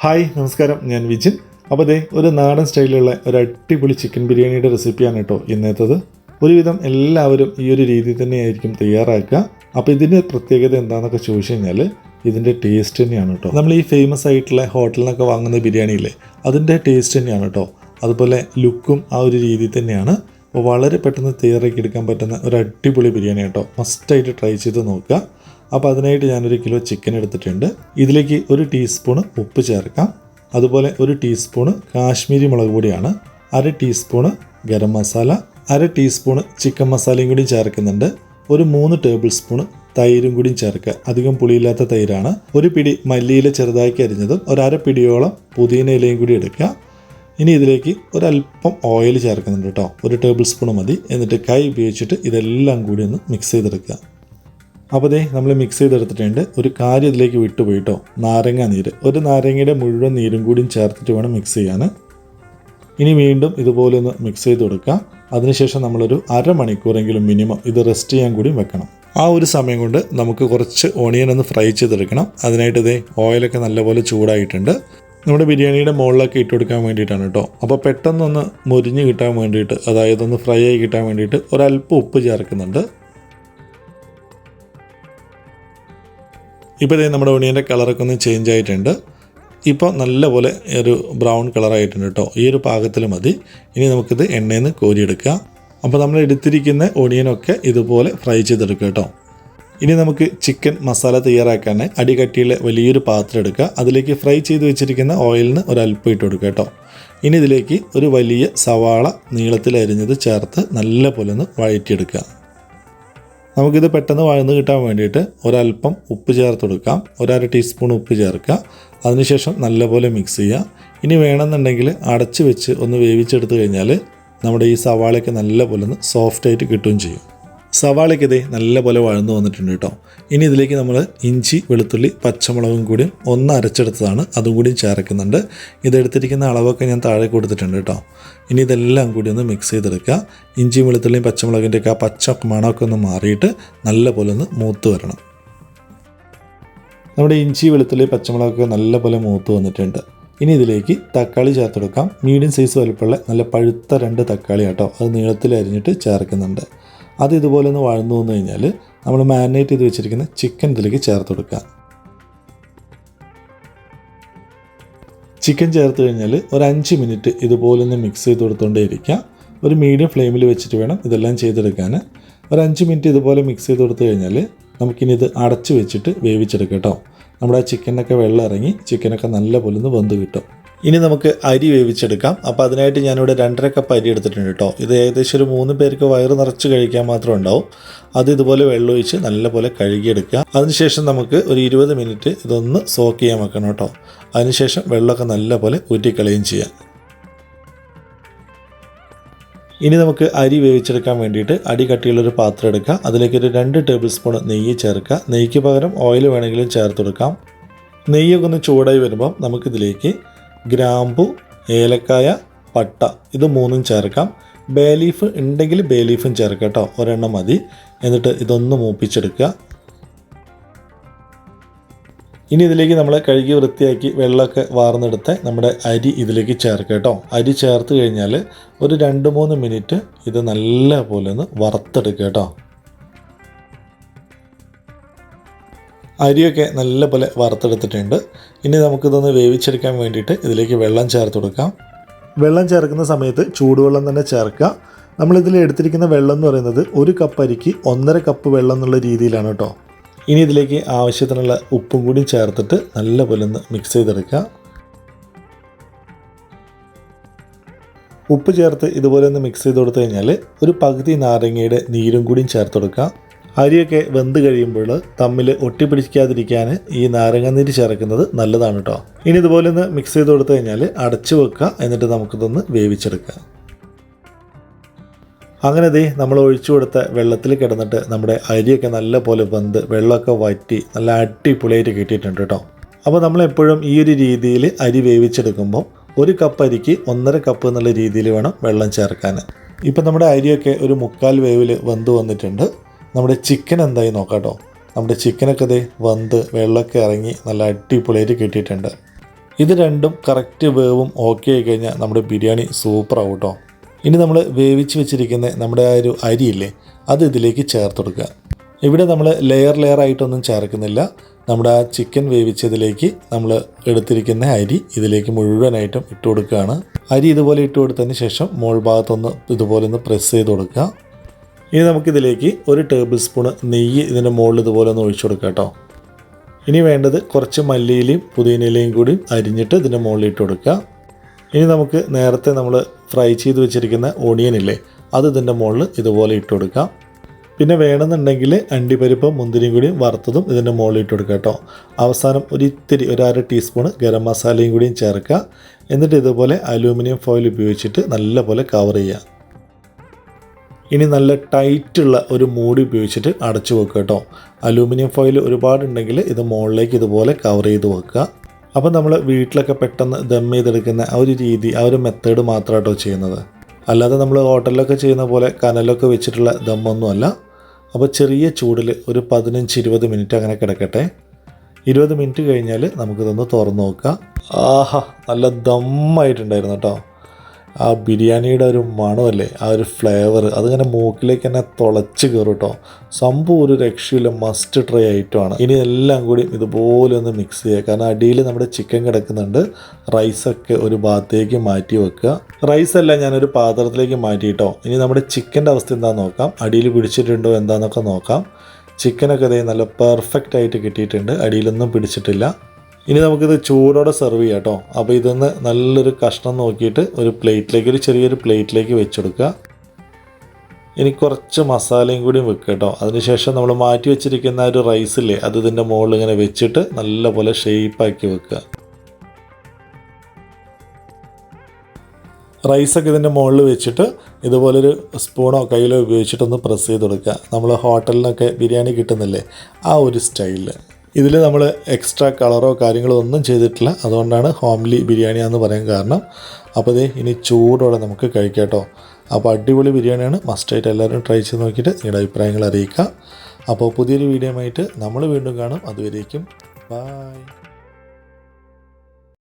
Hi നമസ്കാരം. ഞാൻ വിജിൻ. അപ്പോൾ ദേ ഒരു നാടൻ സ്റ്റൈലിലുള്ള ഒരു അടിപൊളി ചിക്കൻ ബിരിയാണിയുടെ റെസിപ്പിയാണ് കേട്ടോ ഇന്നത്തേത്. ഒരുവിധം എല്ലാവരും ഈ ഒരു രീതിയിൽ തന്നെയായിരിക്കും തയ്യാറാക്കുക. അപ്പോൾ ഇതിന്റെ പ്രത്യേകത എന്താണെന്നൊക്കെ ചോദിച്ചു കഴിഞ്ഞാൽ ഇതിന്റെ ടേസ്റ്റ് തന്നെയാണ് കേട്ടോ. നമ്മൾ ഈ ഫേമസ് ആയിട്ടുള്ള ഹോട്ടലിൽ നിന്നൊക്കെ വാങ്ങുന്ന ബിരിയാണിയില്ലേ അതിന്റെ ടേസ്റ്റ് തന്നെയാണ് കേട്ടോ. അതുപോലെ ലുക്കും ആ ഒരു രീതി തന്നെയാണ്. അപ്പോൾ വളരെ പെട്ടെന്ന് തയ്യാറാക്കി എടുക്കാൻ പറ്റുന്ന ഒരു അടിപൊളി ബിരിയാണി കേട്ടോ. മസ്റ്റായിട്ട് ട്രൈ ചെയ്ത് നോക്കുക. അപ്പോൾ അതിനായിട്ട് ഞാനൊരു കിലോ ചിക്കൻ എടുത്തിട്ടുണ്ട്. ഇതിലേക്ക് ഒരു ടീസ്പൂണ് ഉപ്പ് ചേർക്കാം. അതുപോലെ ഒരു ടീസ്പൂണ് കാശ്മീരി മുളക് പൊടിയാണ്. അര ടീസ്പൂണ് ഗരം മസാല അര ടീസ്പൂണ് ചിക്കൻ മസാലയും കൂടി ചേർക്കുന്നുണ്ട്. ഒരു മൂന്ന് ടേബിൾ സ്പൂണ് തൈരും കൂടി ചേർക്കുക. അധികം പുളിയില്ലാത്ത തൈരാണ്. ഒരു പിടി മല്ലിയില ചെറുതാക്കി അരിഞ്ഞതും ഒരു അര പിടിയോളം പുതിന ഇലയും കൂടി എടുക്കുക. ഇനി ഇതിലേക്ക് ഒരല്പം ഓയിൽ ചേർക്കുന്നുണ്ട് കേട്ടോ. ഒരു ടേബിൾ സ്പൂൺ മതി. എന്നിട്ട് കൈ ഉപയോഗിച്ചിട്ട് ഇതെല്ലാം കൂടി ഒന്ന് മിക്സ് ചെയ്തെടുക്കുക. അപ്പോൾ ദേ നമ്മൾ മിക്സ് ചെയ്തെടുത്തിട്ടുണ്ട്. ഒരു കാര്യം ഇതിലേക്ക് വിട്ടുപോയിട്ടോ? നാരങ്ങ നീര്. ഒരു നാരങ്ങയുടെ മുഴുവൻ നീരും കൂടിയും ചേർത്തിട്ട് വേണം മിക്സ് ചെയ്യാൻ ഇനി വീണ്ടും ഇതുപോലെ ഒന്ന് മിക്സ് ചെയ്ത് കൊടുക്കുക അതിനുശേഷം നമ്മളൊരു അരമണിക്കൂറെങ്കിലും മിനിമം ഇത് റെസ്റ്റ് ചെയ്യാൻ കൂടി വെക്കണം. ആ ഒരു സമയം കൊണ്ട് നമുക്ക് കുറച്ച് ഓണിയൻ ഒന്ന് ഫ്രൈ ചെയ്തെടുക്കണം. അതിനായിട്ട് ഇതേ ഓയിലൊക്കെ നല്ലപോലെ ചൂടായിട്ടുണ്ട്. നമ്മുടെ ബിരിയാണിയുടെ മുകളിലൊക്കെ ഇട്ട് കൊടുക്കാൻ വേണ്ടിയിട്ടാണ് കേട്ടോ. അപ്പോൾ പെട്ടെന്നൊന്ന് മുരിഞ്ഞ് കിട്ടാൻ വേണ്ടിയിട്ട് അതായത് ഒന്ന് ഫ്രൈ ആയി കിട്ടാൻ വേണ്ടിയിട്ട് ഒരല്പം ഉപ്പ് ചേർക്കുന്നുണ്ട്. ഇപ്പോൾ ഇതേ നമ്മുടെ ഒണിയന്റെ കളറൊക്കെ ഒന്ന് ചേഞ്ച് ആയിട്ടുണ്ട്. ഇപ്പോൾ നല്ലപോലെ ഒരു ബ്രൗൺ കളറായിട്ടുണ്ട് കേട്ടോ ഈ ഒരു പാകത്തിൽ മതി. ഇനി നമുക്കിത് എണ്ണയിൽ നിന്ന് കോരിയെടുക്കുക അപ്പോൾ നമ്മൾ എടുത്തിരിക്കുന്ന ഒണിയനൊക്കെ ഇതുപോലെ ഫ്രൈ ചെയ്തെടുക്കുക കേട്ടോ ഇനി നമുക്ക് ചിക്കൻ മസാല തയ്യാറാക്കാൻ അടികട്ടിയുള്ള വലിയൊരു പാത്രം എടുക്കുക. അതിലേക്ക് ഫ്രൈ ചെയ്ത് വെച്ചിരിക്കുന്ന ഓയിലിന് ഒരല്പം ഇട്ട് കൊടുക്കുക കേട്ടോ ഇനി ഇതിലേക്ക് ഒരു വലിയ സവാള നീളത്തിൽ അരിഞ്ഞത് ചേർത്ത് നല്ല പോലെ ഒന്ന് വഴറ്റിയെടുക്കുക. നമുക്കിത് പെട്ടെന്ന് വഴന്ന് കിട്ടാൻ വേണ്ടിയിട്ട് ഒരല്പം ഉപ്പ് ചേർത്ത് കൊടുക്കാം. ഒരര ടീസ്പൂൺ ഉപ്പ് ചേർക്കുക. അതിനുശേഷം നല്ലപോലെ മിക്സ് ചെയ്യുക. ഇനി വേണമെന്നുണ്ടെങ്കിൽ അടച്ച് വെച്ച് ഒന്ന് വേവിച്ചെടുത്ത് കഴിഞ്ഞാൽ നമ്മുടെ ഈ സവാളയൊക്കെ നല്ലപോലെ ഒന്ന് സോഫ്റ്റായിട്ട് കിട്ടുകയും ചെയ്യും. സവാളയ്ക്ക് ഇതേ നല്ലപോലെ വഴന്നു വന്നിട്ടുണ്ട് കേട്ടോ. ഇനി ഇതിലേക്ക് നമ്മൾ ഇഞ്ചി വെളുത്തുള്ളി പച്ചമുളകും കൂടി ഒന്ന് അരച്ചെടുത്തതാണ്. അതും കൂടി ചേർക്കുന്നുണ്ട്. ഇതെടുത്തിരിക്കുന്ന അളവൊക്കെ ഞാൻ താഴെ കൊടുത്തിട്ടുണ്ട് കേട്ടോ. ഇനി ഇതെല്ലാം കൂടി ഒന്ന് മിക്സ് ചെയ്തെടുക്കുക. ഇഞ്ചിയും വെളുത്തുള്ളിയും പച്ചമുളകിന്റെയൊക്കെ ആ പച്ച മണമൊക്കെ ഒന്ന് മാറിയിട്ട് നല്ലപോലെ ഒന്ന് മൂത്ത് വരണം. നമ്മുടെ ഇഞ്ചി വെളുത്തുള്ളി പച്ചമുളകൊക്കെ നല്ലപോലെ മൂത്ത് വന്നിട്ടുണ്ട്. ഇനി ഇതിലേക്ക് തക്കാളി ചേർത്ത് കൊടുക്കാം. മീഡിയം സൈസ് വലുപ്പമുള്ള നല്ല പഴുത്ത രണ്ട് തക്കാളി കേട്ടോ. അത് നീളത്തിൽ അരിഞ്ഞിട്ട് ചേർക്കുന്നുണ്ട്. അത് ഇതുപോലെ ഒന്ന് വഴന്നു വന്നു കഴിഞ്ഞാൽ നമ്മൾ മാരിനേറ്റ് ചെയ്ത് വെച്ചിരിക്കുന്ന ചിക്കൻ ഇതിലേക്ക് ചേർത്ത് കൊടുക്കുക. ചിക്കൻ ചേർത്ത് കഴിഞ്ഞാൽ ഒരു അഞ്ച് മിനിറ്റ് ഇതുപോലെ ഒന്ന് മിക്സ് ചെയ്ത് കൊടുത്തുകൊണ്ടേ ഇരിക്കുക. ഒരു മീഡിയം ഫ്ലെയിമിൽ വെച്ചിട്ട് വേണം ഇതെല്ലാം ചെയ്തെടുക്കാൻ. ഒരു അഞ്ച് മിനിറ്റ് ഇതുപോലെ മിക്സ് ചെയ്ത് കൊടുത്തു കഴിഞ്ഞാൽ നമുക്കിനി ഇത് അടച്ച് വെച്ചിട്ട് വേവിച്ചെടുക്കാം കേട്ടോ. നമ്മുടെ ആ ചിക്കനൊക്കെ വെള്ളം ഇറങ്ങി ചിക്കനൊക്കെ നല്ല പോലെ ഒന്ന് വെന്ത് കിട്ടും. ഇനി നമുക്ക് അരി വേവിച്ചെടുക്കാം. അപ്പോൾ അതിനായിട്ട് ഞാനിവിടെ രണ്ടര കപ്പ് അരി എടുത്തിട്ടുണ്ട് കേട്ടോ ഇത് ഏകദേശം ഒരു മൂന്ന് പേർക്ക് വയറ് നിറച്ച് കഴിക്കാൻ മാത്രം ഉണ്ടാവും. അത് ഇതുപോലെ വെള്ളമൊഴിച്ച് നല്ലപോലെ കഴുകിയെടുക്കുക അതിനുശേഷം നമുക്ക് ഒരു ഇരുപത് മിനിറ്റ് ഇതൊന്ന് സോക്ക് ചെയ്യാൻ വെക്കണം കേട്ടോ അതിനുശേഷം വെള്ളമൊക്കെ നല്ലപോലെ ഊറ്റിക്കളയും ചെയ്യാം. ഇനി നമുക്ക് അരി വേവിച്ചെടുക്കാൻ വേണ്ടിയിട്ട് അടി കട്ടിയുള്ളൊരു പാത്രം എടുക്കുക അതിലേക്ക് ഒരു രണ്ട് ടേബിൾ സ്പൂൺ നെയ്യ് ചേർക്കുക നെയ്യ്ക്ക് പകരം ഓയിൽ വേണമെങ്കിലും ചേർത്ത് കൊടുക്കാം. നെയ്യൊക്കെ ഒന്ന് ചൂടായി വരുമ്പം നമുക്കിതിലേക്ക് ഗ്രാമ്പു ഏലക്കായ പട്ട. ഇത് മൂന്നും ചേർക്കാം. ബേ ലീഫ് ഉണ്ടെങ്കിൽ ബേ ലീഫും ചേർക്കാം കേട്ടോ. ഒരെണ്ണം മതി. എന്നിട്ട് ഇതൊന്ന് മൂപ്പിച്ചെടുക്കുക. ഇനി ഇതിലേക്ക് നമ്മൾ കഴുകി വൃത്തിയാക്കി വെള്ളമൊക്കെ വാർന്നെടുത്ത് നമ്മുടെ അരി ഇതിലേക്ക് ചേർക്കുക കേട്ടോ. അരി ചേർത്ത് കഴിഞ്ഞാൽ ഒരു രണ്ട് മൂന്ന് മിനിറ്റ് ഇത് നല്ല പോലെ ഒന്ന് വറുത്തെടുക്കുക കേട്ടോ. അരിയൊക്കെ നല്ല പോലെ വറുത്തെടുത്തിട്ടുണ്ട്. ഇനി നമുക്കിതൊന്ന് വേവിച്ചെടുക്കാൻ വേണ്ടിയിട്ട് ഇതിലേക്ക് വെള്ളം ചേർത്ത് കൊടുക്കാം. വെള്ളം ചേർക്കുന്ന സമയത്ത് ചൂടുവെള്ളം തന്നെ ചേർക്കുക. നമ്മളിതിൽ എടുത്തിരിക്കുന്ന വെള്ളം എന്ന് പറയുന്നത് ഒരു കപ്പ് അരിക്ക് ഒന്നര കപ്പ് വെള്ളം എന്നുള്ള രീതിയിലാണ് കേട്ടോ. ഇനി ഇതിലേക്ക് ആവശ്യത്തിനുള്ള ഉപ്പും കൂടി ചേർത്തിട്ട് നല്ല പോലെ ഒന്ന് മിക്സ് ചെയ്തെടുക്കുക. ഉപ്പ് ചേർത്ത് ഇതുപോലെ ഒന്ന് മിക്സ് ചെയ്ത് കൊടുത്തു കഴിഞ്ഞാൽ ഒരു പകുതി നാരങ്ങയുടെ നീരും കൂടിയും ചേർത്ത് കൊടുക്കുക. അരിയൊക്കെ വെന്ത് കഴിയുമ്പോൾ തമ്മിൽ ഒട്ടിപ്പിടിക്കാതിരിക്കാൻ ഈ നാരങ്ങാനീര് ചേർക്കുന്നത് നല്ലതാണ് കേട്ടോ ഇനി ഇതുപോലെ ഒന്ന് മിക്സ് ചെയ്ത് കൊടുത്തു കഴിഞ്ഞാൽ അടച്ചു വെക്കുക. എന്നിട്ട് നമുക്കിതൊന്ന് വേവിച്ചെടുക്കാം അങ്ങനെ ദേ നമ്മൾ ഒഴിച്ചു കൊടുത്ത വെള്ളത്തിൽ കിടന്നിട്ട് നമ്മുടെ അരിയൊക്കെ നല്ല പോലെ വെന്ത് വെള്ളമൊക്കെ വറ്റി നല്ല അടിപൊളിയായിട്ട് കിട്ടിയിട്ടുണ്ട് കേട്ടോ അപ്പോൾ നമ്മളെപ്പോഴും ഈ ഒരു രീതിയിൽ അരി വേവിച്ചെടുക്കുമ്പോൾ ഒരു കപ്പ് അരിക്ക് ഒന്നര കപ്പ് എന്നുള്ള രീതിയിൽ വേണം വെള്ളം ചേർക്കാൻ. ഇപ്പം നമ്മുടെ അരിയൊക്കെ ഒരു മുക്കാൽ വേവിൽ വെന്ത് വന്നിട്ടുണ്ട്. നമ്മുടെ ചിക്കൻ എന്തായി നോക്കാട്ടോ. കേട്ടോ നമ്മുടെ ചിക്കനൊക്കെ ദേ വന്ന് വെള്ളമൊക്കെ ഇറങ്ങി നല്ല അടിപൊളിയായിട്ട് കിട്ടിയിട്ടുണ്ട്. ഇത് രണ്ടും കറക്റ്റ് വേവും ഓക്കെ ആയി കഴിഞ്ഞാൽ നമ്മുടെ ബിരിയാണി സൂപ്പർ ആവും കേട്ടോ ഇനി നമ്മൾ വേവിച്ച് വെച്ചിരിക്കുന്ന നമ്മുടെ ആ ഒരു അരിയില്ലേ അത് ഇതിലേക്ക് ചേർത്ത് കൊടുക്കുക. ഇവിടെ നമ്മൾ ലെയർ ലെയർ ആയിട്ടൊന്നും ചേർക്കുന്നില്ല. നമ്മുടെ ആ ചിക്കൻ വേവിച്ചതിലേക്ക് നമ്മൾ എടുത്തിരിക്കുന്ന അരി ഇതിലേക്ക് മുഴുവനായിട്ടും ഇട്ട് കൊടുക്കുകയാണ്. അരി ഇതുപോലെ ഇട്ട് കൊടുത്തതിന് ശേഷം മോൾ ഭാഗത്തൊന്ന് ഇതുപോലെ ഒന്ന് പ്രസ് ചെയ്ത് കൊടുക്കുക. ഇനി നമുക്കിതിലേക്ക് ഒരു ടേബിൾ സ്പൂണ് നെയ്യ് ഇതിന്റെ മുകളിൽ ഇതുപോലെ ഒന്ന് ഒഴിച്ചു കൊടുക്കുക കേട്ടോ. ഇനി വേണ്ടത് കുറച്ച് മല്ലിയിലയും പുതിനയിലയും കൂടി അരിഞ്ഞിട്ട് ഇതിന്റെ മുകളിൽ ഇട്ട് കൊടുക്കുക. ഇനി നമുക്ക് നേരത്തെ നമ്മൾ ഫ്രൈ ചെയ്ത് വെച്ചിരിക്കുന്ന ഓണിയൻ ഇല്ലേ അത് ഇതിന്റെ മുകളിൽ ഇതുപോലെ ഇട്ട് കൊടുക്കാം പിന്നെ വേണമെന്നുണ്ടെങ്കിൽ അണ്ടിപ്പരിപ്പും മുന്തിരിയും കൂടി വറുത്തതും ഇതിന്റെ മുകളിൽ ഇട്ട് കൊടുക്കുക കേട്ടോ. അവസാനം ഒരു ഇത്തിരി ഒരു അര ടീസ്പൂൺ ഗരം മസാലയും കൂടിയും ചേർക്കുക. എന്നിട്ട് ഇതുപോലെ അലൂമിനിയം ഫോയിൽ ഉപയോഗിച്ചിട്ട് നല്ലപോലെ കവർ ചെയ്യുക. ഇനി നല്ല ടൈറ്റുള്ള ഒരു മൂടി ഉപയോഗിച്ചിട്ട് അടച്ചു വെക്കുക കേട്ടോ. അലൂമിനിയം ഫോയിൽ ഒരുപാടുണ്ടെങ്കിൽ ഇത് മുകളിലേക്ക് ഇതുപോലെ കവർ ചെയ്ത് വെക്കുക. അപ്പോൾ നമ്മൾ വീട്ടിലൊക്കെ പെട്ടെന്ന് ദം ചെയ്തെടുക്കുന്ന ആ ഒരു രീതി ആ ഒരു മെത്തേഡ് മാത്രമാട്ടോ ചെയ്യുന്നത്. അല്ലാതെ നമ്മൾ ഹോട്ടലിലൊക്കെ ചെയ്യുന്ന പോലെ കനലൊക്കെ വെച്ചിട്ടുള്ള ദമ്മൊന്നുമല്ല. അപ്പോൾ ചെറിയ ചൂടിൽ ഒരു പതിനഞ്ച് ഇരുപത് മിനിറ്റ് അങ്ങനെ കിടക്കട്ടെ. ഇരുപത് മിനിറ്റ് കഴിഞ്ഞാൽ നമുക്കിതൊന്ന് തുറന്ന് നോക്കാം. ആഹാ നല്ല ദമ്മായിട്ടുണ്ടായിരുന്നു കേട്ടോ. ആ ബിരിയാണിയുടെ ഒരു മണമല്ലേ ആ ഒരു ഫ്ലേവർ അതിങ്ങനെ മൂക്കിലേക്ക് തന്നെ തുളച്ച് കയറും കേട്ടോ. സംഭവം ഒരു രക്ഷയില്ല മസ്റ്റ് ട്രൈ ഐറ്റമാണ് ഇനി എല്ലാം കൂടി ഇതുപോലെ ഒന്ന് മിക്സ് ചെയ്യുക കാരണം അടിയിൽ നമ്മുടെ ചിക്കൻ കിടക്കുന്നുണ്ട്. റൈസൊക്കെ ഒരു ഭാഗത്തേക്ക് മാറ്റി വെക്കുക. റൈസ് എല്ലാം ഞാനൊരു പാത്രത്തിലേക്ക് മാറ്റി കേട്ടോ. ഇനി നമ്മുടെ ചിക്കന്റെ അവസ്ഥ എന്താണെന്ന് നോക്കാം. അടിയിൽ പിടിച്ചിട്ടുണ്ടോ എന്താണെന്നൊക്കെ നോക്കാം. ചിക്കനൊക്കെ ഇതേ നല്ല പെർഫെക്റ്റ് ആയിട്ട് കിട്ടിയിട്ടുണ്ട്. അടിയിലൊന്നും പിടിച്ചിട്ടില്ല. ഇനി നമുക്കിത് ചൂടോടെ സെർവ് ചെയ്യാം കേട്ടോ അപ്പോൾ ഇതൊന്ന് നല്ലൊരു കഷ്ണം നോക്കിയിട്ട് ഒരു പ്ലേറ്റിലേക്ക് ഒരു ചെറിയൊരു പ്ലേറ്റിലേക്ക് വെച്ചെടുക്കുക. ഇനി കുറച്ച് മസാലയും കൂടി വെക്കുക കേട്ടോ അതിനുശേഷം നമ്മൾ മാറ്റി വെച്ചിരിക്കുന്ന ഒരു റൈസില്ലേ അത് ഇതിന്റെ മുകളിൽ ഇങ്ങനെ വെച്ചിട്ട് നല്ലപോലെ ഷേപ്പാക്കി വെക്കുക. റൈസൊക്കെ ഇതിന്റെ മുകളിൽ വെച്ചിട്ട് ഇതുപോലൊരു സ്പൂണോ കയ്യിലോ ഉപയോഗിച്ചിട്ടൊന്ന് പ്രസ് ചെയ്ത് കൊടുക്കുക. നമ്മൾ ഹോട്ടലിനൊക്കെ ബിരിയാണി കിട്ടുന്നില്ലേ ആ ഒരു സ്റ്റൈലിൽ ഇതിൽ നമ്മൾ എക്സ്ട്രാ കളറോ കാര്യങ്ങളോ ഒന്നും ചെയ്തിട്ടില്ല. അതുകൊണ്ടാണ് ഹോംലി ബിരിയാണി എന്ന് പറയാൻ കാരണം. അപ്പോൾ ഇത് ഇനി ചൂടോടെ നമുക്ക് കഴിക്കാട്ടോ കേട്ടോ. അപ്പോൾ അടിപൊളി ബിരിയാണിയാണ്. മസ്റ്റായിട്ട് എല്ലാവരും ട്രൈ ചെയ്ത് നോക്കിയിട്ട് നിങ്ങളുടെ അഭിപ്രായങ്ങൾ അറിയിക്കുക. അപ്പോൾ പുതിയൊരു വീഡിയോ ആയിട്ട് നമ്മൾ വീണ്ടും കാണും. അതുവരേക്കും ബായ്